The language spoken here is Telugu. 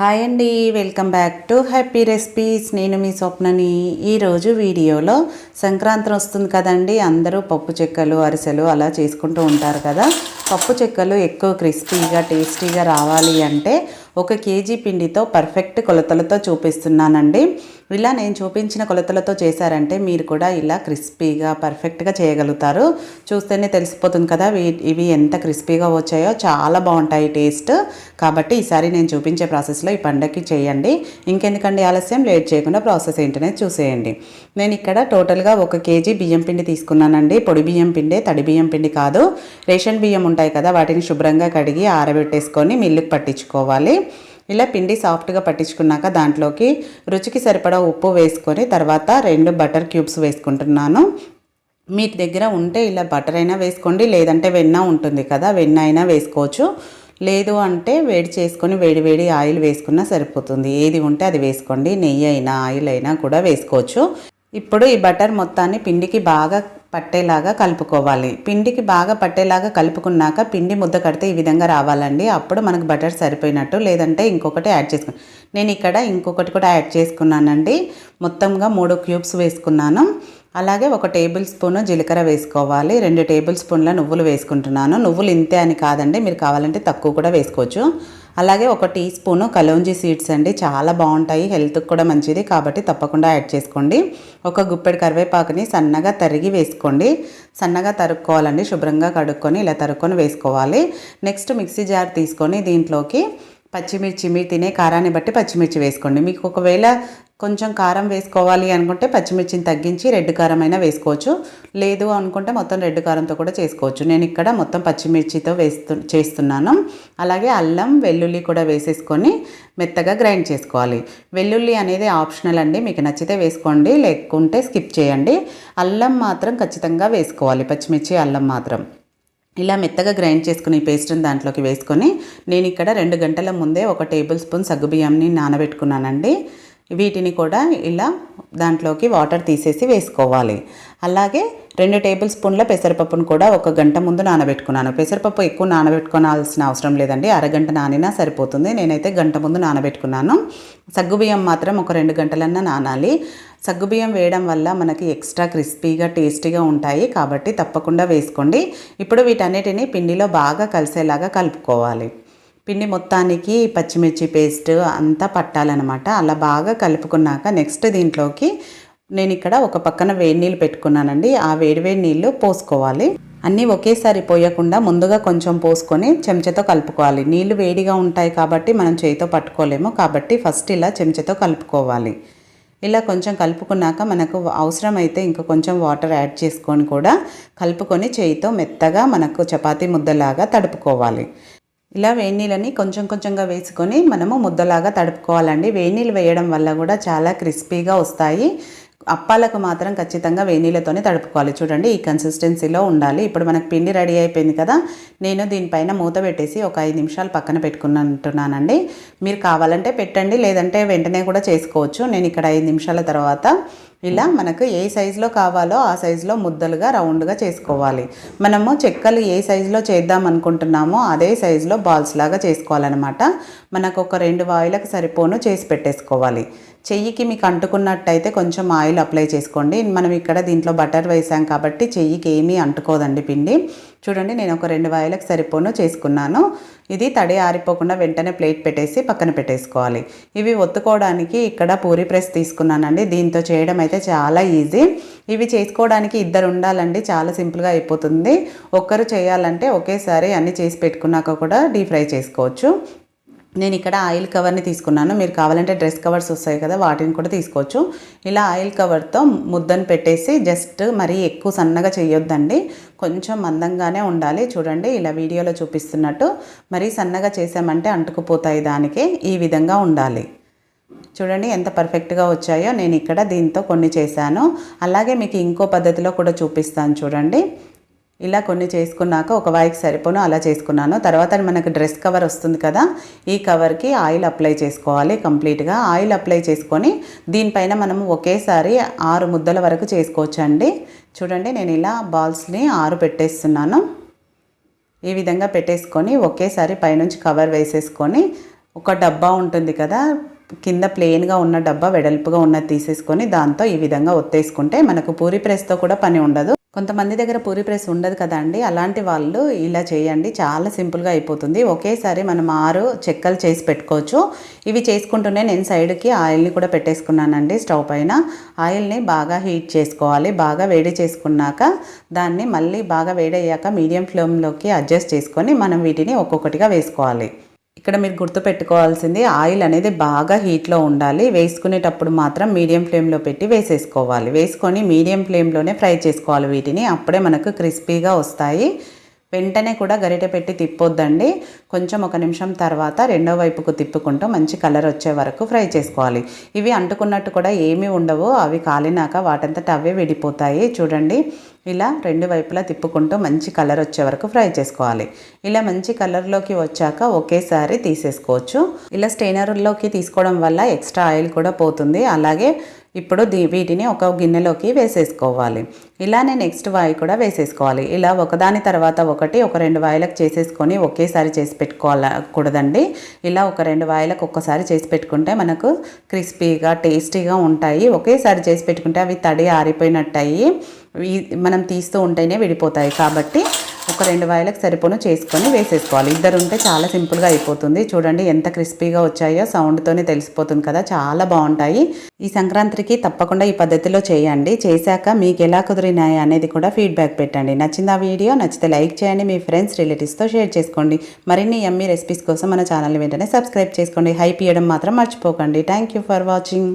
హాయ్ అండి welcome back to happy recipes. నేను మీ స్వప్నని. ఈరోజు వీడియోలో సంక్రాంతి వస్తుంది కదండి అందరూ పప్పు చెక్కలు అరిసెలు అలా చేసుకుంటూ ఉంటారు కదా. పప్పు చెక్కలు ఎక్కువ క్రిస్పీగా టేస్టీగా రావాలి అంటే ఒక కేజీ పిండితో పర్ఫెక్ట్ కొలతలతో చూపిస్తున్నానండి. ఇలా నేను చూపించిన కొలతలతో చేశారంటే మీరు కూడా ఇలా క్రిస్పీగా పర్ఫెక్ట్గా చేయగలుగుతారు. చూస్తేనే తెలిసిపోతుంది కదా ఇవి ఎంత క్రిస్పీగా వచ్చాయో. చాలా బాగుంటాయి టేస్ట్ కాబట్టి ఈసారి నేను చూపించే ప్రాసెస్లో ఈ పండగకి చేయండి. ఇంకెందుకండి ఆలస్యం? లేట్ చేయకుండా ప్రాసెస్ ఏంటనే చూసేయండి. నేను ఇక్కడ టోటల్గా ఒక కేజీ బియ్యం పిండి తీసుకున్నానండి. పొడి బియ్యం పిండి తడి బియ్యం పిండి కాదు. రేషన్ బియ్యం ఉంటాయి కదా వాటిని శుభ్రంగా కడిగి ఆరబెట్టేసుకొని మిల్లుకి పట్టించుకోవాలి. ఇలా పిండి సాఫ్ట్గా పట్టించుకున్నాక దాంట్లోకి రుచికి సరిపడా ఉప్పు వేసుకొని తర్వాత రెండు బటర్ క్యూబ్స్ వేసుకుంటున్నాను. మీ దగ్గర ఉంటే ఇలా బటర్ అయినా వేసుకోండి లేదంటే వెన్న ఉంటుంది కదా వెన్న అయినా వేసుకోవచ్చు. లేదు అంటే వేడి చేసుకొని వేడి వేడి ఆయిల్ వేసుకున్నా సరిపోతుంది. ఏది ఉంటే అది వేసుకోండి. నెయ్యి అయినా ఆయిల్ అయినా కూడా వేసుకోవచ్చు. ఇప్పుడు ఈ బటర్ మొత్తాన్ని పిండికి బాగా పట్టేలాగా కలుపుకోవాలి. పిండికి బాగా పట్టేలాగా కలుపుకున్నాక పిండి ముద్ద కడితే ఈ విధంగా రావాలండి. అప్పుడు మనకు బటర్ సరిపోయినట్టు లేదంటే ఇంకొకటి యాడ్ చేసుకున్నాను నేను ఇక్కడ ఇంకొకటి కూడా యాడ్ చేసుకున్నానండి. మొత్తంగా మూడు క్యూబ్స్ వేసుకున్నాను. అలాగే ఒక టేబుల్ స్పూను జీలకర్ర వేసుకోవాలి. రెండు టేబుల్ స్పూన్ల నువ్వులు వేసుకుంటున్నాను. నువ్వులు ఇంతే అని కాదండి మీరు కావాలంటే తక్కువ కూడా వేసుకోవచ్చు. అలాగే ఒక టీ స్పూను కలోంజీ సీడ్స్ అండి చాలా బాగుంటాయి హెల్త్కి కూడా మంచిది కాబట్టి తప్పకుండా యాడ్ చేసుకోండి. ఒక గుప్పెడు కరివేపాకుని సన్నగా తరిగి వేసుకోండి. సన్నగా తరుక్కోవాలండి శుభ్రంగా కడుక్కొని ఇలా తరుక్కొని వేసుకోవాలి. నెక్స్ట్ మిక్సీ జార్ తీసుకొని దీంట్లోకి పచ్చిమిర్చి మీరు తినే కారాన్ని బట్టి పచ్చిమిర్చి వేసుకోండి. మీకు ఒకవేళ కొంచెం కారం వేసుకోవాలి అనుకుంటే పచ్చిమిర్చిని తగ్గించి రెడ్ కారం అయినా వేసుకోవచ్చు. లేదు అనుకుంటే మొత్తం రెడ్ కారంతో కూడా చేసుకోవచ్చు. నేను ఇక్కడ మొత్తం పచ్చిమిర్చితో వేస్తు చేస్తున్నాను. అలాగే అల్లం వెల్లుల్లి కూడా వేసేసుకొని మెత్తగా గ్రైండ్ చేసుకోవాలి. వెల్లుల్లి అనేది ఆప్షనల్ అండి. మీకు నచ్చితే వేసుకోండి లేకుంటే స్కిప్ చేయండి. అల్లం మాత్రం ఖచ్చితంగా వేసుకోవాలి. పచ్చిమిర్చి అల్లం మాత్రం. ఇలా మెత్తగా గ్రైండ్ చేసుకుని ఈ పేస్ట్ని దాంట్లోకి వేసుకొని నేను ఇక్కడ రెండు గంటల ముందే ఒక టేబుల్ స్పూన్ సగ్గుబియ్యంని నానబెట్టుకున్నానండి. వీటిని కూడా ఇలా దాంట్లోకి వాటర్ తీసేసి వేసుకోవాలి. అలాగే రెండు టేబుల్ స్పూన్ల పెసరపప్పును కూడా ఒక గంట ముందు నానబెట్టుకున్నాను. పెసరపప్పు ఎక్కువ నానబెట్టుకోవాల్సిన అవసరం లేదండి. అరగంట నానినా సరిపోతుంది. నేనైతే గంట ముందు నానబెట్టుకున్నాను. సగ్గుబియ్యం మాత్రం ఒక రెండు గంటలన్నా నానాలి. సగ్గుబియ్యం వేయడం వల్ల మనకి ఎక్స్ట్రా క్రిస్పీగా టేస్టీగా ఉంటాయి. కాబట్టి తప్పకుండా వేసుకోండి. ఇప్పుడు వీటన్నిటిని పిండిలో బాగా కలిసేలాగా కలుపుకోవాలి. పిండి మొత్తానికి పచ్చిమిర్చి పేస్ట్ అంతా పట్టాలన్నమాట. అలా బాగా కలుపుకున్నాక నెక్స్ట్ దీంట్లోకి నేను ఇక్కడ ఒక పక్కన వేడి నీళ్ళు పెట్టుకున్నానండి. ఆ వేడి వేడి నీళ్ళు పోసుకోవాలి. అన్నీ ఒకేసారి పోయకుండా ముందుగా కొంచెం పోసుకొని చెంచాతో కలుపుకోవాలి. నీళ్ళు వేడిగా ఉంటాయి కాబట్టి మనం చేయితో పట్టుకోలేము. కాబట్టి ఫస్ట్ ఇలా చెంచాతో కలుపుకోవాలి. ఇలా కొంచెం కలుపుకున్నాక మనకు అవసరమైతే ఇంకా కొంచెం వాటర్ యాడ్ చేసుకొని కూడా కలుపుకొని చేయితో మెత్తగా మనకు చపాతీ ముద్దలాగా తడుపుకోవాలి. ఇలా వేడినీళ్ళని కొంచెం కొంచెంగా వేసుకొని మనము ముద్దలాగా తడుపుకోవాలండి. వేడినీళ్ళు వేయడం వల్ల కూడా చాలా క్రిస్పీగా వస్తాయి. అప్పాలకు మాత్రం ఖచ్చితంగా వేడినీళ్ళతోనే తడుపుకోవాలి. చూడండి ఈ కన్సిస్టెన్సీలో ఉండాలి. ఇప్పుడు మనకు పిండి రెడీ అయిపోయింది కదా నేను దీనిపైన మూత పెట్టేసి ఒక ఐదు నిమిషాలు పక్కన పెట్టుకున్నట్టున్నానండి. మీరు కావాలంటే పెట్టండి లేదంటే వెంటనే కూడా చేసుకోవచ్చు. నేను ఇక్కడ ఐదు నిమిషాల తర్వాత ఇలా మనకు ఏ సైజులో కావాలో ఆ సైజులో ముద్దలుగా రౌండ్గా చేసుకోవాలి. మనము చెక్కలు ఏ సైజులో చేద్దాం అనుకుంటున్నామో అదే సైజులో బాల్స్ లాగా చేసుకోవాలన్నమాట. మనకు ఒక రెండు వాయిలకు సరిపోను చేసి పెట్టేసుకోవాలి. చెయ్యికి మీకు అంటుకున్నట్టయితే కొంచెం ఆయిల్ అప్లై చేసుకోండి. మనం ఇక్కడ దీంట్లో బటర్ వేసాం కాబట్టి చెయ్యికి ఏమీ అంటుకోదండి పిండి. చూడండి నేను ఒక రెండు వాయిలకు సరిపోను చేసుకున్నాను. ఇది తడి ఆరిపోకుండా వెంటనే ప్లేట్ పెట్టేసి పక్కన పెట్టేసుకోవాలి. ఇవి ఒత్తుకోవడానికి ఇక్కడ పూరి ప్రెస్ తీసుకున్నానండి. దీంతో చేయడం అయితే చాలా ఈజీ. ఇవి చేసుకోవడానికి ఇద్దరు ఉండాలండి చాలా సింపుల్గా అయిపోతుంది. ఒక్కరు చేయాలంటే ఒకేసారి అన్నీ చేసి పెట్టుకున్నాక కూడా డీప్ ఫ్రై చేసుకోవచ్చు. నేను ఇక్కడ ఆయిల్ కవర్ని తీసుకున్నాను. మీరు కావాలంటే డ్రెస్ కవర్స్ వస్తాయి కదా వాటిని కూడా తీసుకోవచ్చు. ఇలా ఆయిల్ కవర్తో ముద్దను పెట్టేసి జస్ట్ మరీ ఎక్కువ సన్నగా చేయొద్దండి. కొంచెం మందంగానే ఉండాలి. చూడండి ఇలా వీడియోలో చూపిస్తున్నట్టు మరీ సన్నగా చేసామంటే అంటుకుపోతాయి దానికి. ఈ విధంగా ఉండాలి. చూడండి ఎంత పర్ఫెక్ట్గా వచ్చాయో నేను ఇక్కడ దీంతో కొన్ని చేశాను. అలాగే మీకు ఇంకో పద్ధతిలో కూడా చూపిస్తాను చూడండి. ఇలా కొన్ని చేసుకున్నాక ఒక వాయికి సరిపోను అలా చేసుకున్నాను. తర్వాత మనకు డ్రెస్ కవర్ వస్తుంది కదా ఈ కవర్కి ఆయిల్ అప్లై చేసుకోవాలి కంప్లీట్గా. ఆయిల్ అప్లై చేసుకొని దీనిపైన మనము ఒకేసారి ఆరు ముద్దల వరకు చేసుకోవచ్చండి. చూడండి నేను ఇలా బాల్స్ని ఆరు పెట్టేస్తున్నాను. ఈ విధంగా పెట్టేసుకొని ఒకేసారి పైనుంచి కవర్ వేసేసుకొని ఒక డబ్బా ఉంటుంది కదా కింద ప్లెయిన్గా ఉన్న డబ్బా వెడల్పుగా ఉన్నది తీసేసుకొని దాంతో ఈ విధంగా ఒత్తేసుకుంటే మనకు పూరి ప్రెస్తో కూడా పని ఉండదు. కొంతమంది దగ్గర పూరి ప్రెస్ ఉండదు కదండి. అలాంటి వాళ్ళు ఇలా చేయండి. చాలా సింపుల్గా అయిపోతుంది. ఒకేసారి మనం ఆరు చెక్కలు చేసి పెట్టుకోవచ్చు. ఇవి చేసుకుంటూనే నేను సైడ్కి ఆయిల్ని కూడా పెట్టేసుకున్నానండి స్టవ్ పైన. ఆయిల్ని బాగా హీట్ చేసుకోవాలి. బాగా వేడి చేసుకున్నాక దాన్ని మళ్ళీ బాగా వేడయ్యాక మీడియం ఫ్లేమ్లోకి అడ్జస్ట్ చేసుకొని మనం వీటిని ఒక్కొక్కటిగా వేసుకోవాలి. ఇక్కడ మీరు గుర్తుపెట్టుకోవాల్సింది ఆయిల్ అనేది బాగా హీట్లో ఉండాలి. వేసుకునేటప్పుడు మాత్రం మీడియం ఫ్లేమ్లో పెట్టి వేసేసుకోవాలి. వేసుకొని మీడియం ఫ్లేమ్లోనే ఫ్రై చేసుకోవాలి వీటిని. అప్పుడే మనకు క్రిస్పీగా వస్తాయి. వెంటనే కూడా గరిట పెట్టి తిప్పొద్దండి. కొంచెం ఒక నిమిషం తర్వాత రెండో వైపుకు తిప్పుకుంటూ మంచి కలర్ వచ్చే వరకు ఫ్రై చేసుకోవాలి. ఇవి అంటుకున్నట్టు కూడా ఏమీ ఉండవు. అవి కాలినాక వాటంతట అవే విడిపోతాయి. చూడండి. ఇలా రెండు వైపులా తిప్పుకుంటూ మంచి కలర్ వచ్చే వరకు ఫ్రై చేసుకోవాలి. ఇలా మంచి కలర్లోకి వచ్చాక ఒకేసారి తీసేసుకోవచ్చు. ఇలా స్టెయినర్లోకి తీసుకోవడం వల్ల ఎక్స్ట్రా ఆయిల్ కూడా పోతుంది. అలాగే ఇప్పుడు దీ వీటిని ఒక గిన్నెలోకి వేసేసుకోవాలి. ఇలానే నెక్స్ట్ వాయి కూడా వేసేసుకోవాలి. ఇలా ఒకదాని తర్వాత ఒకటి ఒక రెండు వాయిలకు చేసేసుకొని ఒకేసారి చేసి పెట్టుకోవాలకూడదండి ఇలా ఒక రెండు వాయిలకు ఒక్కసారి చేసి పెట్టుకుంటే మనకు క్రిస్పీగా టేస్టీగా ఉంటాయి. ఒకేసారి చేసి పెట్టుకుంటే అవి తడి ఆరిపోయినట్టయి మనం తీస్తూ ఉంటేనే విడిపోతాయి. కాబట్టి ఒక రెండు వాయిలకు సరిపోను చేసుకొని వేసేసుకోవాలి. ఇద్దరు ఉంటే చాలా సింపుల్గా అయిపోతుంది. చూడండి ఎంత క్రిస్పీగా వచ్చాయో సౌండ్తోనే తెలిసిపోతుంది కదా. చాలా బాగుంటాయి. ఈ సంక్రాంతికి తప్పకుండా ఈ పద్ధతిలో చేయండి. చేశాక మీకు ఎలా కుదిరినాయి అనేది కూడా ఫీడ్బ్యాక్ పెట్టండి. నచ్చింది ఆ వీడియో నచ్చితే లైక్ చేయండి. మీ ఫ్రెండ్స్ రిలేటివ్స్తో షేర్ చేసుకోండి. మరిన్ని ఎమ్మీ రెసిపీస్ కోసం మన ఛానల్ వెంటనే సబ్స్క్రైబ్ చేసుకోండి. హైప్ ఇవ్వడం మాత్రం మర్చిపోకండి. Thank you for watching.